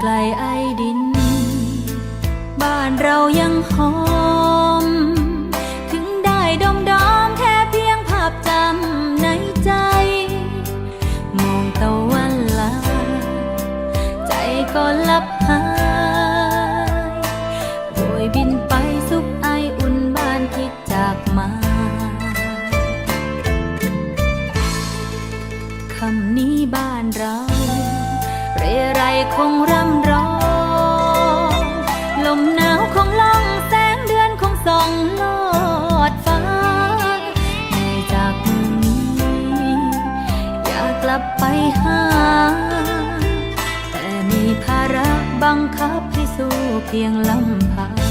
ไกลไอ้ดิน บ้านเรายังหอม ถึงได้ดมดอมแค่เพียงภาพจำในใจ มองตะวันลา ใจก็ลับหายโดยบินไปสุขไออุ่นบ้านที่จากมาคำนี้บ้านเรา คงร่ำร้องลมหนาวคงล่องแสงเดือนคงส่องลอดฟ้าแต่จากนี้ อยากกลับไปหา แต่มีภาระบังคับให้สู้เพียงลำพัง